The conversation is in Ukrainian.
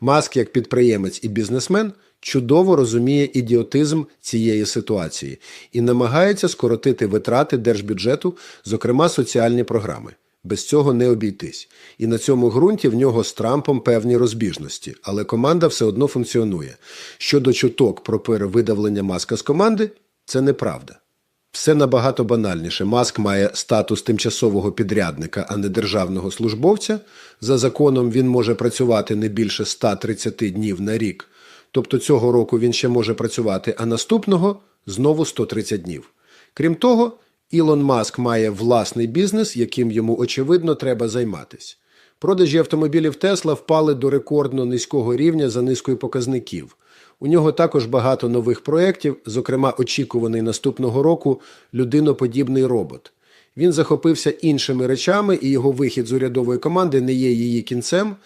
Маск, як підприємець і бізнесмен, чудово розуміє ідіотизм цієї ситуації і намагається скоротити витрати держбюджету, зокрема соціальні програми. Без цього не обійтись. І на цьому ґрунті в нього з Трампом певні розбіжності, але команда все одно функціонує. Щодо чуток про перевидавлення маска з команди, це неправда. Все набагато банальніше. Маск має статус тимчасового підрядника, а не державного службовця. За законом він може працювати не більше 130 днів на рік. Тобто цього року він ще може працювати, а наступного знову 130 днів. Крім того, Ілон Маск має власний бізнес, яким йому очевидно треба займатися. Продажі автомобілів Тесла впали до рекордно низького рівня за низкою показників. У нього також багато нових проєктів, зокрема очікуваний наступного року людиноподібний робот. Він захопився іншими речами, і його вихід з урядової команди не є її кінцем.